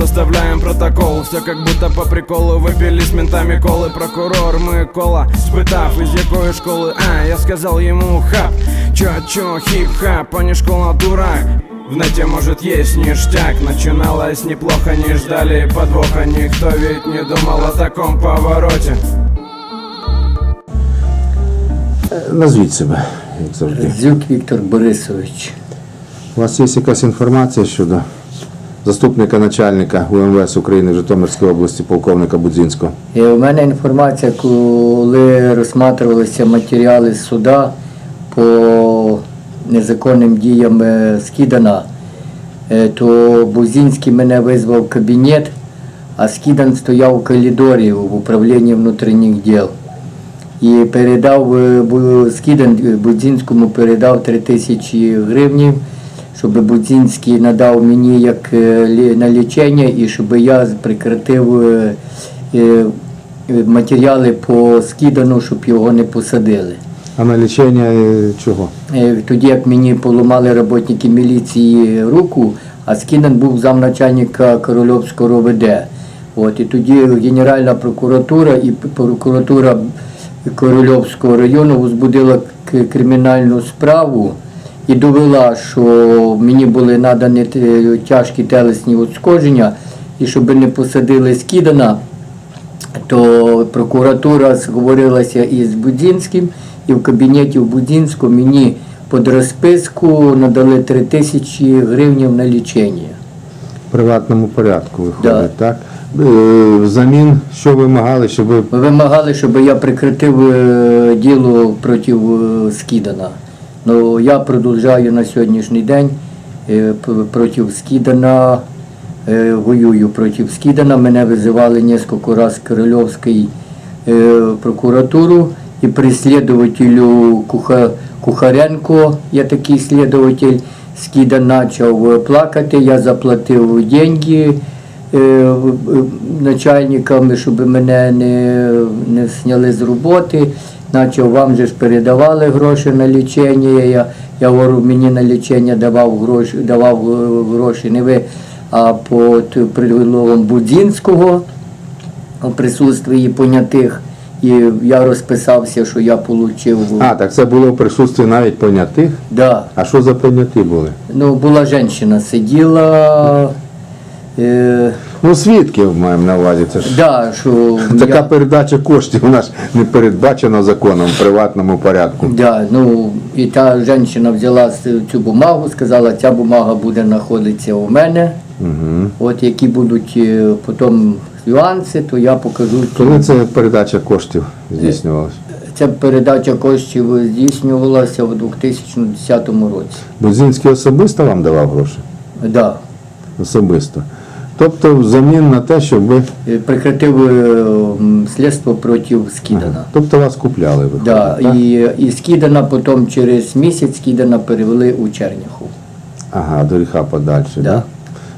составляем протокол Все как будто по приколу Выпили с ментами колы Прокурор Микола Спитав, из якої школи А, я сказал ему хап Чё-чё, хип-хап, а не школа дурак в нете может есть ништяк Начиналось неплохо, не ждали подвоха Никто ведь не думал о таком повороте Назвіть себе, як завжди. Зюк Віктор Борисович. У вас є якась інформація щодо Заступника начальника УМВС України в Житомирській області, полковника Будзінського? І у мене інформація, коли розсматривалися матеріали суда по незаконним діям е, Скідана, е, то Бузінський мене визвав в кабінет, а Скідан стояв у коридорі в управлінні внутрішніх діл. І передав е, Скідан е, Будзінському передав 3 тисячі гривнів, щоб Будзінський надав мені як е, на лічення і щоб я прекратив е, е, матеріали по Скідану, щоб його не посадили. А на лічення чого? Тоді як мені поламали роботники міліції руку, а Скінан був замначальника Корольовського РОВД. От, і тоді Генеральна прокуратура і прокуратура Корольовського району возбудила к- кримінальну справу і довела, що мені були надані тяжкі телесні ушкодження, і щоб не посадили Скідана, то прокуратура зговорилася із Будінським, і в кабінеті в Будінську мені під розписку надали 3 тисячі гривень на лічення. В приватному порядку виходить, Да. так? Е, Взамін, що вимагали, щоб вимагали, щоб я прекратив е, діло проти е, Скідана. Ну, я продовжую на сьогоднішній день е, проти Скідана, е, воюю проти Скідана. Мене визивали кілька разів Корольовський е, прокуратуру і при слідувателю Куха, Кухаренко, я такий слідуватель, Скідан почав плакати, я заплатив деньги начальникам, щоб мене не, не зняли з роботи. Наче вам же ж передавали гроші на лічення. Я, я говорю, мені на лічення давав гроші, давав е, гроші не ви, а під приловом Будзінського у присутствии понятих. І я розписався, що я отримав. А, так це було в присутстві навіть понятих. Да. А що за поняті були? Ну, була жінка, сиділа. Е, Ну, свідків маємо на увазі. Це ж да, що така я- передача коштів у нас не передбачена законом в приватному порядку. Да, ну і та жінка взяла цю бумагу, сказала, ця бумага буде знаходитися у мене. Угу. От які будуть е, потім нюанси, то я покажу. Коли це передача коштів здійснювалася? Ця передача коштів здійснювалася у 2010 році. Будзінський особисто вам давав гроші? Да. Особисто. Тобто взамін на те, щоб ви. Е, Прекратив е, слідство проти Скідана. Тобто вас купляли виходить, Да, так? і, і Скідана потім через місяць Скідана перевели у Черняху. Ага, до гріха подальше, Да. так?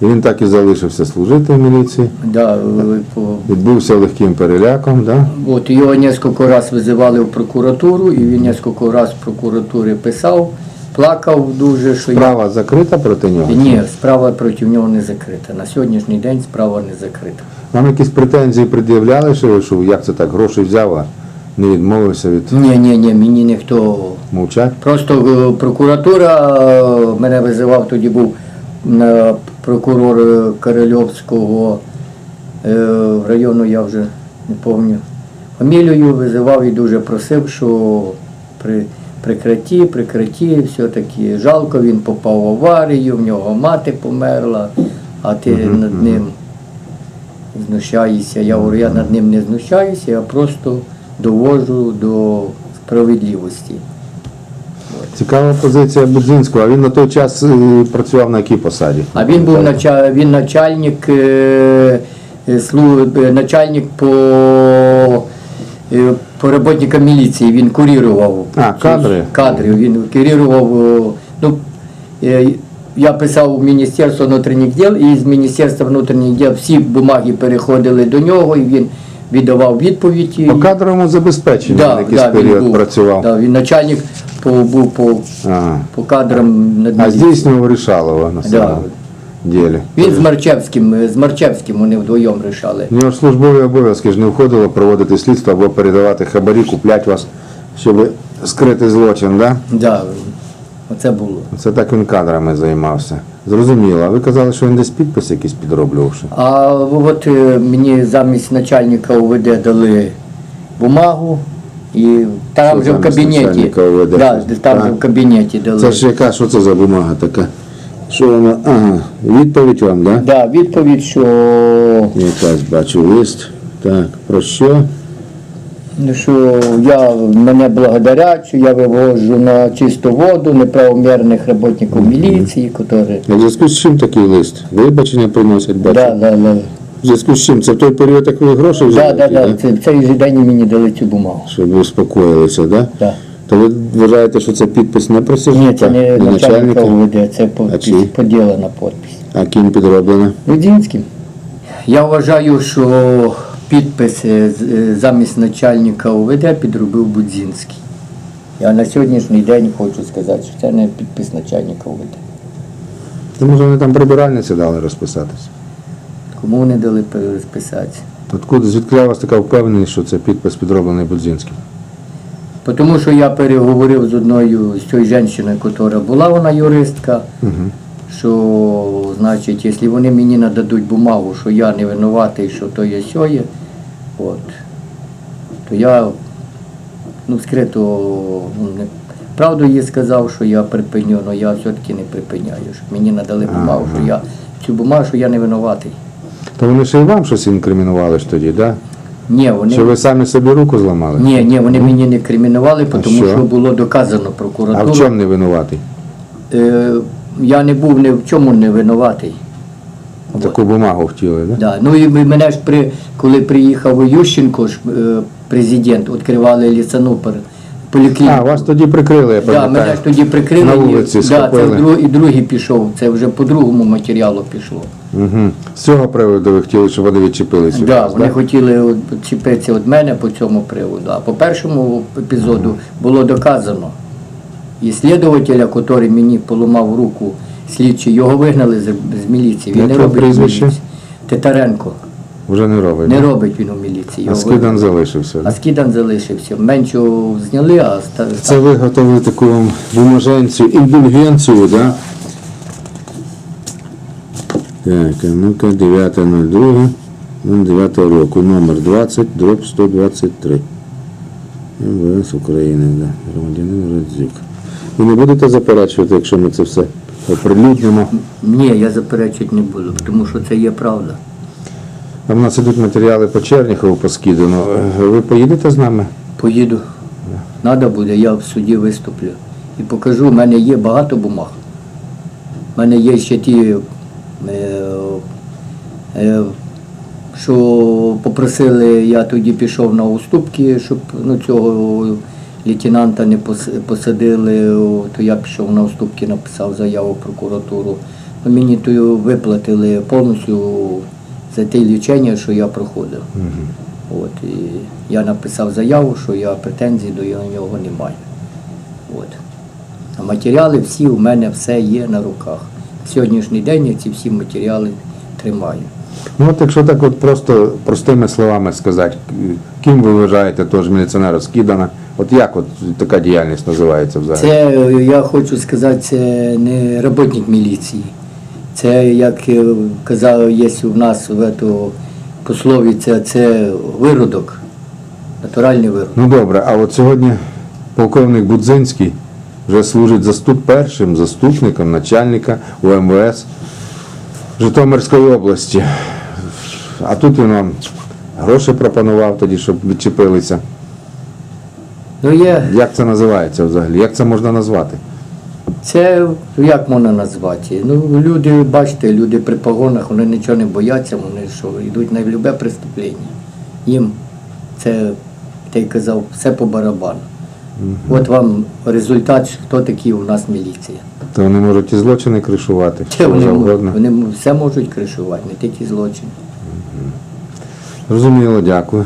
І він так і залишився служити в міліції, Да, е, по, відбувся легким переляком, да? От його кілька разів визивали в прокуратуру, і він кілька разів в прокуратурі писав, плакав дуже, що я... Справа закрита проти нього? Ні, справа проти нього не закрита. На сьогоднішній день справа не закрита. Вам якісь претензії пред'являли, що, що як це так, гроші взяв, а не відмовився від Ні, ні, ні, мені ніхто. мовчать? Просто е, прокуратура е, мене визивав, тоді був е, прокурор е, Корольовського е, району, я вже не пам'ятаю. Фамілію визивав і дуже просив, що при прекраті, прекраті, все-таки жалко, він попав в аварію, в нього мати померла, а ти над ним знущаєшся. Я говорю, я над ним не знущаюся, я просто довожу до справедливості. Цікава позиція Будзінського, а він на той час е, працював на якій посаді? А він був нача- він начальник, е, е, начальник по, по роботникам міліції, він курірував. А, кадри? Кадри, він курірував. е, Ну, е, я писав у Міністерство внутрішніх діл, і з Міністерства внутрішніх діл всі бумаги переходили до нього, і він віддавав відповіді. По кадровому забезпеченню Да, він якийсь да, він період був, працював. Да, він начальник по, був по, Ага. по кадрам А здійснював Рішалова на Да. Ділі? Він з Марчевським, е, з Марчевським вони вдвоєм рішали. В нього ж службові обов'язки ж не входило проводити слідство або передавати хабарі, купляти вас, щоб скрити злочин, да? Да, оце було. Це так він кадрами займався. Зрозуміло. А ви казали, що він десь підпис якийсь підроблювавши. А от е, мені замість начальника УВД дали бумагу, і там Що вже в замість кабінеті. начальника? Да, там А? вже в кабінеті дали. Це ж яка, що це за бумага така? Що вона? Ага, відповідь вам, да? Да, відповідь, що, Якась бачу лист. Так, про що? що я, мене благодарять, що я вивожу на чисту воду неправомірних роботників міліції, які... А в зв'язку з чим такий лист? Вибачення приносять, бачу. Да, да, да. В зв'язку з чим? Це в той період, як ви гроші Да, взяли? да, ті, да. Це, в цей же день мені дали цю бумагу. Щоб ви успокоїлися, так? Да? Да. То ви вважаєте, що це підпис не присяжника, Ні, це не начальника УВД, це А подпись, поділена подпись. а ким підроблено? Рудінським. Я вважаю, що підпис е, е, замість начальника УВД підробив Будзінський. Я на сьогоднішній день хочу сказати, що це не підпис начальника УВД. То може вони там прибиральниці дали розписатися? Кому вони дали переписатися? Откуда звідки у вас така впевненість, що це підпис підроблений Будзінським? Тому що я переговорив з одною з цією жінкою, яка була вона юристка, що значить, якщо вони мені нададуть бумагу, що я не винуватий, що то є сьоє, от, то я ну, скрито ну, правду їй сказав, що я припиню, але я все-таки не припиняю. Щоб мені надали бумагу, що я цю бумагу, що я не винуватий. То вони ще й вам щось інкримінували ж тоді, да? Ні, вони, Що ви самі собі руку зламали? ні, ні, вони мені не кримінували, тому що? що? було доказано А в чому не винуватий? Е, я не був ні в чому не винуватий. Таку бумагу хотіли, да? Да. Ну і мене ж при, коли приїхав Ющенко, ж, е, президент, відкривали ліцану пер- поліклініку. А, вас тоді прикрили, я да, пам'ятаю. мене ж тоді прикрили. На вулиці да, це схопили. друг, і другий пішов, це вже по другому матеріалу пішло. Угу. З цього приводу ви хотіли, щоб вони відчепилися. від Да, вас, вони хотіли от чіпитися від мене по цьому приводу. А по першому епізоду було доказано. І слідувателя, який мені поламав руку, слідчий, його вигнали з, з міліції. Він Як не його робить прізвище? міліції. Титаренко. Вже не робить. Не робить він у міліції. А його скидан залишився. А скидан залишився. Меншу зняли, а. Це ви готовили таку вам бумаженцю, індульгенцію, да? Так, а ну-ка, 9.02, 09 року, номер 20, дроб 123. МВС України, да. Громадянин Радзюк. Ви не будете заперечувати, якщо ми це все оприлюднимо? Ні, я заперечувати не буду, тому що це є правда. В нас ідуть матеріали по Черніхову, по Скидану. Е, Ви поїдете з нами? Поїду. Надо буде, я в суді виступлю. І покажу, в мене є багато бумаг. У мене є ще ті, е, е, що попросили, я тоді пішов на уступки, щоб ну, цього лейтенанта не посадили, то я пішов на уступки, написав заяву в прокуратуру. Ну, Мені то виплатили повністю за те лічення, що я проходив. От, і я написав заяву, що я претензій до нього не маю. От. А матеріали всі у мене все є на руках. Сьогоднішній день я ці всі матеріали тримаю. Ну от якщо так от просто простими словами сказати, ким ви вважаєте теж міліціонера Скидана? От як от така діяльність називається взагалі? Це, е, я хочу сказати, це не роботник міліції. Це, як е, казав, є у нас в ету пословиця, це виродок, натуральний виродок. Ну добре, а от сьогодні полковник Будзинський вже служить заступ першим заступником начальника УМВС Житомирської області. А тут він вам гроші пропонував тоді, щоб відчепилися. Ну, є Як це називається взагалі? Як це можна назвати? Це як можна назвати? Ну, люди, бачите, люди при погонах, вони нічого не бояться, вони що, йдуть на любе преступлення. Їм це, ти казав, все по барабану. От вам результат, хто такий у нас міліція. То вони можуть і злочини кришувати, Це вони, вони все можуть кришувати, не тільки злочин. Зрозуміло, дякую.